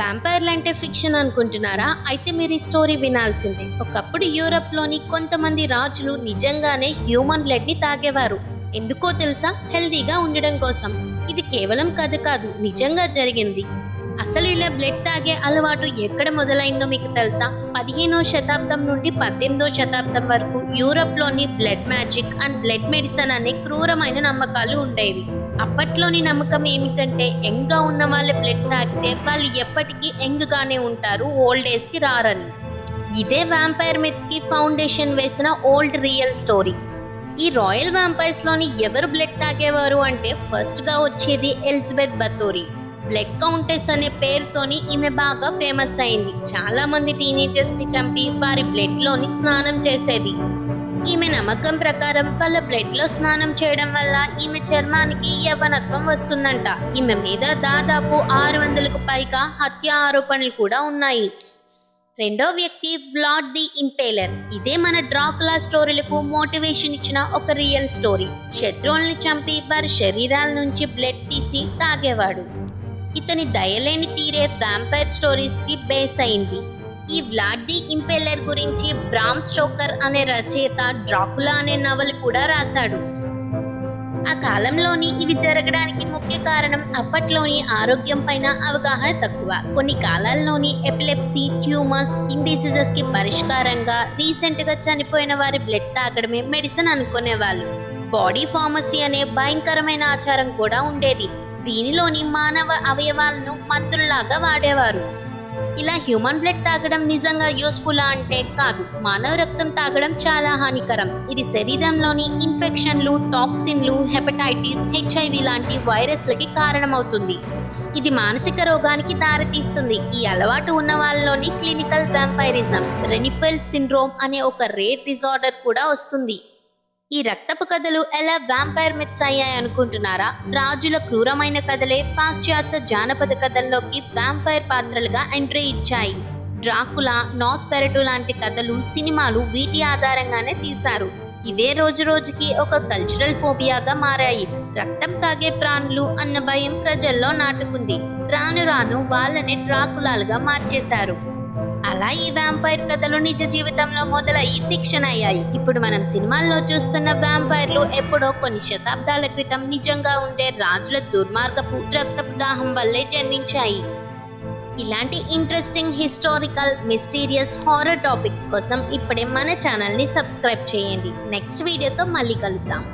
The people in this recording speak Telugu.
అంటే ఫిక్షన్ అనుకుంటున్నారా? అయితే మీరు ఈ స్టోరీ వినాల్సిందే. ఒకప్పుడు యూరప్లోని కొంతమంది రాజులు నిజంగానే హ్యూమన్ బ్లడ్ని తాగేవారు. ఎందుకో తెలుసా? హెల్దీగా ఉండడం కోసం. ఇది కేవలం కథ కాదు నిజంగా జరిగింది. అసలు ఇలా బ్లడ్ తాగే అలవాటు ఎక్కడ మొదలైందో మీకు తెలుసా? పదిహేనో శతాబ్దం నుండి పద్దెనిమిదో శతాబ్దం వరకు యూరప్లోని blood magic and blood medicine అనే క్రూరమైన నమ్మకాలు ఉండేవి. అప్పట్లోని నమ్మకం ఏమిటంటే యంగ్గా ఉన్న వాళ్ళ బ్లడ్ తాగితే వాళ్ళు ఎప్పటికీ యంగ్గానే ఉంటారు ఓల్డ్ ఏజ్కి రారని. ఇదే వ్యాంపైర్ మిత్స్ ఫౌండేషన్ వేసిన ఓల్డ్ రియల్ స్టోరీస్. ఈ రాయల్ వ్యాంపైర్స్లోని ఎవరు బ్లడ్ తాగేవారు అంటే ఫస్ట్గా వచ్చేది ఎలిజబెత్ బతోరీ. బ్లడ్ కౌంటెస్ అనే పేరుతోని ఈమె బాగా ఫేమస్ అయింది. చాలా మంది టీనేజర్స్ని చంపి వారి బ్లడ్లోని స్నానం చేసేది. ఈమె నమ్మకం ప్రకారం వాళ్ళ బ్లడ్లో స్నానం చేయడం వల్ల ఈమె చర్మానికి యవనత్వం వస్తుందంట. ఈమె మీద దాదాపు ఆరు వందలకు పైగా హత్య ఆరోపణలు కూడా ఉన్నాయి. రెండో వ్యక్తి వ్లాడ్ ది ఇంపేలర్ ఇదే మన డ్రాకులా స్టోరీలకు మోటివేషన్ ఇచ్చిన ఒక రియల్ స్టోరీ శత్రువుల్ని చంపి వారి శరీరాల నుంచి బ్లడ్ తీసి తాగేవాడు. ఇతని దయలేని తీరే వ్యాంపైర్ స్టోరీస్కి బేస్ అయింది. ఈ వ్లాడ్ ది ఇంపెల్లర్ గురించి బ్రామ్ స్టోకర్ అనే రచయిత డ్రాకులా అనే నవల కూడా రాశాడు. ఆ కాలంలోని ఇవి జరగడానికి ముఖ్య కారణం అప్పట్లోని ఆరోగ్యం పైన అవగాహన తక్కువ. కొన్ని కాలాల్లోని ఎపిలెప్సీ ట్యూమర్స్ ఇండిసీజెస్కి పరిష్కారంగా రీసెంట్గా చనిపోయిన వారి బ్లడ్ తాగడమే మెడిసిన్ అనుకునేవాళ్ళు. బాడీ ఫార్మసీ అనే భయంకరమైన ఆచారం కూడా ఉండేది. దీనిలోని మానవ అవయవాలను మంత్రుల్లాగా వాడేవారు. ఇలా హ్యూమన్ బ్లడ్ తాగడం నిజంగా యూస్ఫుల్ అంటే కాదు. మానవ రక్తం తాగడం చాలా హానికరం. ఇది శరీరంలోని ఇన్ఫెక్షన్లు టాక్సిన్లు హెపటైటిస్ హెచ్ఐవి లాంటి వైరస్లకి కారణమవుతుంది. ఇది మానసిక రోగానికి దారితీస్తుంది. ఈ అలవాటు ఉన్న వాళ్ళలోని క్లినికల్ వ్యాంపైరిజం రెనిఫెల్ సిండ్రోమ్ అనే ఒక రేర్ డిజార్డర్ కూడా వస్తుంది. ఈ రక్తపు కథలు ఎలా వ్యాంపైర్ మిత్స్ అయ్యాయి అనుకుంటున్నారా? రాజుల క్రూరమైన కథలే పాశ్చాత్య జానపద కథల్లోకి వ్యాంపైర్ పాత్రలుగా ఎంట్రీ ఇచ్చాయి. డ్రాకులా నాస్పెరటు లాంటి కథలు సినిమాలు వీటి ఆధారంగానే తీశారు. ఇవే రోజు రోజుకి ఒక కల్చరల్ ఫోబియాగా మారాయి. రక్తం తాగే ప్రాణులు అన్న భయం ప్రజల్లో నాటుకుంది. రాను రాను వాళ్ళని డ్రాకులాలుగా మార్చేశారు. అలా ఈ వ్యాంపైర్ కథలు నిజ జీవితంలో మొదలయ్యి ఫిక్షన్ అయ్యాయి ఇప్పుడు మనం సినిమాల్లో చూస్తున్న వ్యాంపైర్లు ఎప్పుడో కొన్ని శతాబ్దాల క్రితం నిజంగా ఉండే రాజుల దుర్మార్గపు రక్తపు దాహం వల్లే జన్మించాయి. ఇలాంటి interesting historical mysterious horror topics కోసం ఇప్పుడే మన ఛానల్ని సబ్స్క్రైబ్ చేయండి. నెక్స్ట్ వీడియోతో మళ్ళీ కలుద్దాం.